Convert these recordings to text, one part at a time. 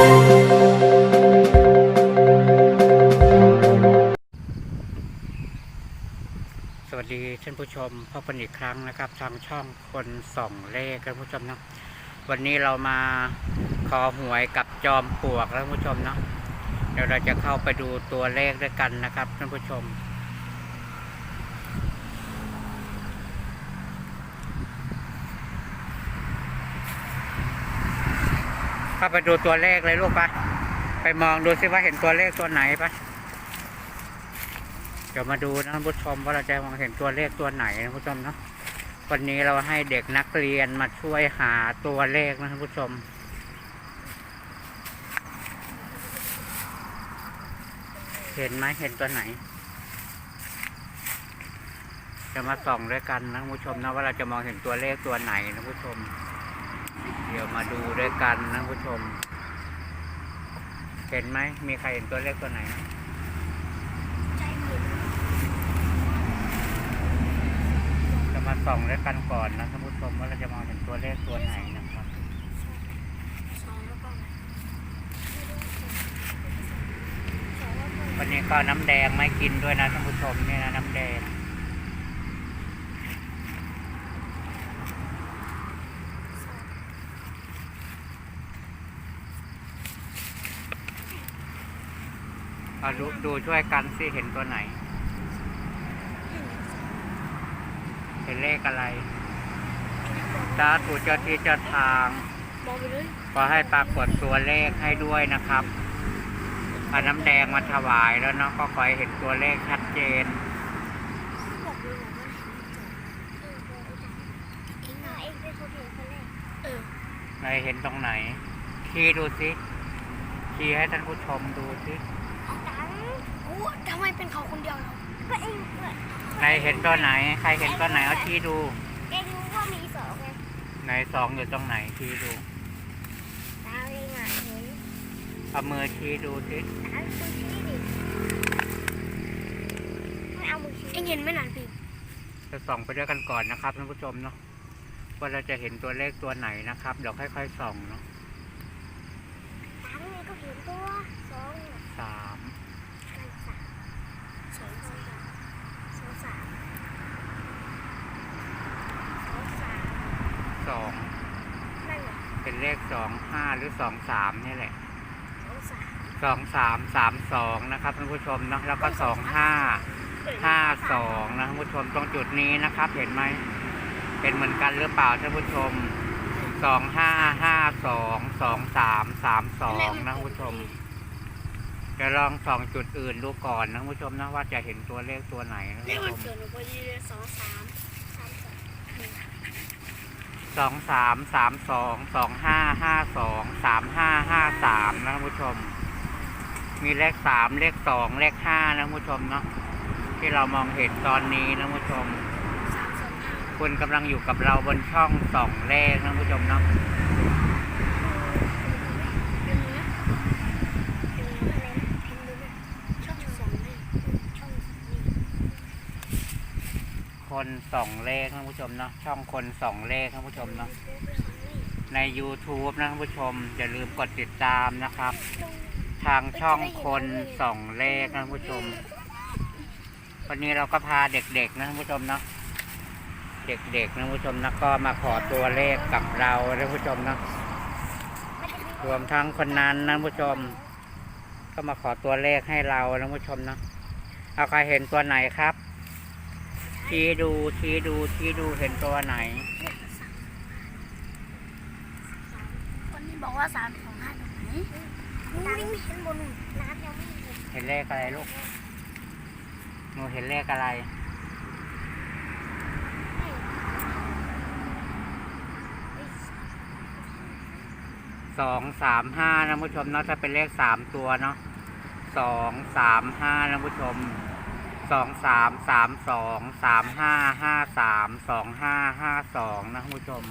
สวัสดีท่านผู้ชมพบกันอีกครั้งนะครับ ทางช่องคนส่องเลขท่านผู้ชมเนาะวันนี้เรามาขอหวยกับจอมปลวกแล้วท่านผู้ชมเนาะเดี๋ยวเราจะเข้าไปดูตัวเลขด้วยกันนะครับท่านผู้ชม เข้าไปดูตัวเลขเลยลูกปะไปมองดูซิว่าเห็นตัวเลขตัวไหนปะเดี๋ยวมาดูนะท่านผู้ชมว่าเราจะมองเห็นตัวเลขตัวไหนนะท่านผู้ชมเนาะวันนี้เราให้เด็กนักเรียนมาช่วยหาตัวเลขนะท่านผู้ชมเห็นไหมเห็นตัวไหน จะมาส่องด้วยกันนะท่านผู้ชมนะว่าเราจะมองเห็นตัวเลขตัวไหนนะท่านผู้ชม เดี๋ยวมาดูด้วยกันนะผู้ชม เห็นไหม มีใครเห็นตัวเลขตัวไหน จะมาส่องด้วยกันก่อนนะท่านผู้ชมว่าเราจะมองเห็นตัวเลขตัวไหนนะครับวันนี้ก็น้ำแดงไม่กินด้วยนะท่านผู้ชมเนี่ยนะน้ำ แดงเอาดูดูช่วยกันสิเห็นตัวไหน เห็นเลขอะไรสาธุเจ้าที่เจ้าทางมองไปเลยขอให้ปรากฏตัวเลขให้ด้วยนะครับเอาน้ำแดงมาถวายแล้วเนาะก็ขอให้เห็นตัวเลขชัดเจนบอกเลยว่ามันเห็นเองนะเองเป็นคนเดียวคนแรกเออในเห็นตรงไหนชี้ดูสิ ชี้ให้ท่านผู้ชมดูสิเอาตังค์โอ้ทำไมเป็นเขาคนเดียวเราก็เองเว้ยในเห็นตัวไหน ใครเห็นตัวไหนเอาชี้ดูเองรู้ว่ามีสองไงในสองอยู่ตรงไหนชี้ดูตาเองอะเห็นเอามือชี้ดูสิตาคุณชี้ดิไม่เอามือชี้เองเห็นไหม่นานพี่จะส่องไปด้วยกันก่อนนะครับท่านผู้ชมเนาะว่าเราจะเห็นตัวเลขตัวไหนนะครับเดี๋ยวค่อยๆส่องเนาะ ตาเนี่ยก็เห็นตัวสอง สาม กันสามสองสามสองสามสองสาม สอง นั่นไง เป็นเลขสองห้าหรือสองสามนี่แหละสองสามสองสามสามสองนะครับท่านผู้ชมเนาะแล้วก็สองห้าห้าสองนะท่านผู้ชมตรงจุดนี้นะครับ เห็นไหมเป็นเหมือนกันหรือเปล่าท่านผู้ชมสองห้าห้าสองสองสามสามสองนะท่านผู้ชมจะลองส่องจุดอื่นดูก่อนนะท่านผู้ชมนะว่าจะเห็นตัวเลขตัวไหนนะเลท่านขวันผู้ชเกิมดหนูพอดีเลยสองสามสามสอง สองสามสามสองสองห้าห้าสองสามห้าห้าสามนะท่านผู้ชม มีเลขสามเลขสองเลขห้านะท่านผู้ชมเนาะที่เรามองเห็นตอนนี้นะท่านผู้ชม คุณกำลังอยู่กับเราบนช่องสองเลขนะท่านผู้ชมเนาะ เป็นเนื้อเป็นเนื้ออะไรนะพิมพ์ดูไหมช่องสองเลยช่องนี้ คนสองเลขท่านผู้ชมเนาะช่องคนสองเลขท่านผู้ชมเนาะใน YouTube นะท่านผู้ชม อย่าลืมกดติดตามนะครับ ทางช่องคนสองเลขนะท่านผู้ชม วันนี้เราก็พาเด็กๆนะท่านผู้ชมเนาะเด็กๆนะท่านผู้ชมนะก็มาขอตัวเลขกับเรานะท่านผู้ชมเนาะรวมทั้งคนนั้นนะท่านผู้ชม ก็มาขอตัวเลขให้เรานะท่านผู้ชมเนาะเอาใครเห็นตัวไหนครับ ชี้ดูชี้ดูชี้ดูเห็นตัวไหน คนนี้บอกว่าสามสองห้าตรงไหนนู่นไม่เห็นบนน้ำยังไม่เห็นเห็นเลขอะไรลูกหนูเห็นเลขอะไรสองสามห้านะผู้ชมเนาะถ้าเป็นเลขสามตัวเนาะสองสามห้านะผู้ชม สองสามสามสองสามห้าห้าสามสองห้าห้าสองนะผู้ชม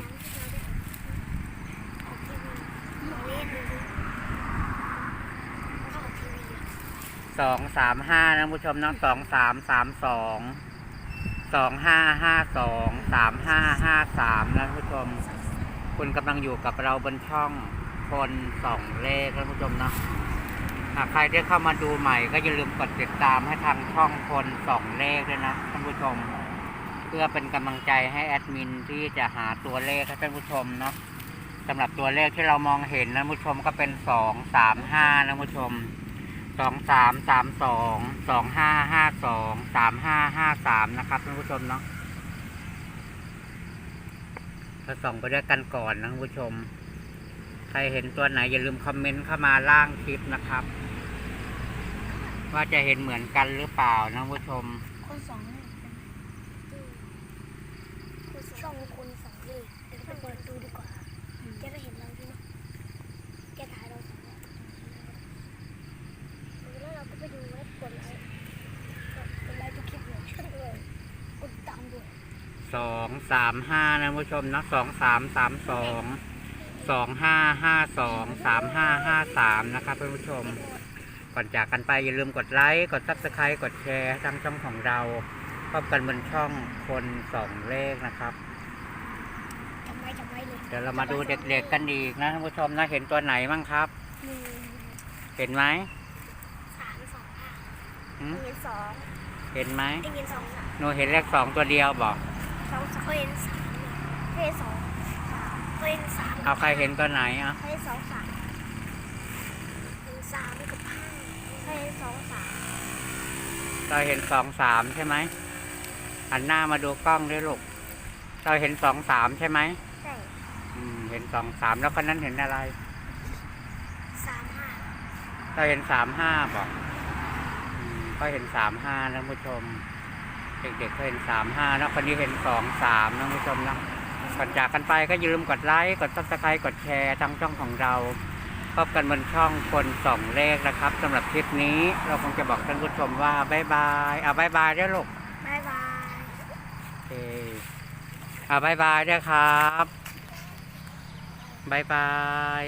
เล่นดูเข้าทีวีสองสามห้านะผู้ชมนะสองสามสามสองสองห้าห้าสองสามห้าห้าสามนะผู้ชม คุณกำลังอยู่กับเราบนช่องคนสองเลขท่านผู้ชมนะ หากใครได้เข้ามาดูใหม่ ก็อย่าลืมกดติดตามให้ทางช่องคนสองเลขด้วยนะท่านผู้ชม เพื่อเป็นกำลังใจให้แอดมินที่จะหาตัวเลขให้ท่านผู้ชมเนาะสำหรับตัวเลขที่เรามองเห็นนะท่านผู้ชมก็เป็นสองสามห้านะท่านผู้ชมสองสามสามสองสองห้าห้าสองสามห้าห้าสามนะครับท่านผู้ชมเนาะเราส่องไปด้วยกันก่อนนะท่านผู้ชม ใครเห็นตัวไหนอย่าลืมคอมเมนต์เข้ามาล่างคลิปนะครับ ว่าจะเห็นเหมือนกันหรือเปล่านะผู้ชม คนสองเลขช่องคนสองเลขเดี๋ยวไปเปิดดูดีกว่าแกไม่เห็นเราใช่ไหมแกถ่ายเราสองแล้วเราก็ไปดูไว้กดไลค์กดไลค์ทุกคลิปเลยช่วยด้วยกดตามด้วยสองสามห้านะผู้ชมนะสองสามสามสอง สองห้าห้าสองสามห้าห้าสามนะครับท่านผู้ชม ก่อนจากกันไปอย่าลืมกดไลค์ กดซับสไครต์กดแชร์ทางช่องของเราพบกันบนช่องคนสองเลขนะครับ จำไว้จำไว้เลยเดี๋ยวเรามาดูเด็กๆกันอีกนะท่านผู้ชมนะเห็นตัวไหนบ้างครับ หนึ่งเห็นไหมสามสองห้าหืมเงินสองเห็นไหมได้เงินสองสามหนูเห็นเลขสองตัวเดียวบอก สองสามเงินสามเงินสองสามเงินสามเอาใครเห็นตัวไหนอะเงินสองสามเงินสามกับห้าเงินสองสามเราเห็นสองสามใช่ไหมหันหน้ามาดูกล้องด้วยลูกเราเห็นสองสามใช่ไหมใช่อืมเห็นสองสามแล้วคนนั้นเห็นอะไร สามห้าเราเห็นสามห้าบอกอืมก็เห็นสามห้านะผู้ชม เด็กๆก็เห็นสามห้าแล้วคนนี้เห็นสองสามนะผู้ชมนะ ก่อนจากกันไปก็อย่าลืมกดไลค์ กดซับสไครต์กดแชร์ทางช่องของเรา พบกันบนช่องคนสองเลขนะครับสำหรับคลิปนี้เราคงจะบอกท่านผู้ชมว่าบายบายอะบายบายด้วยลูกบายบายโอเคอะบายบายด้วยครับบายบาย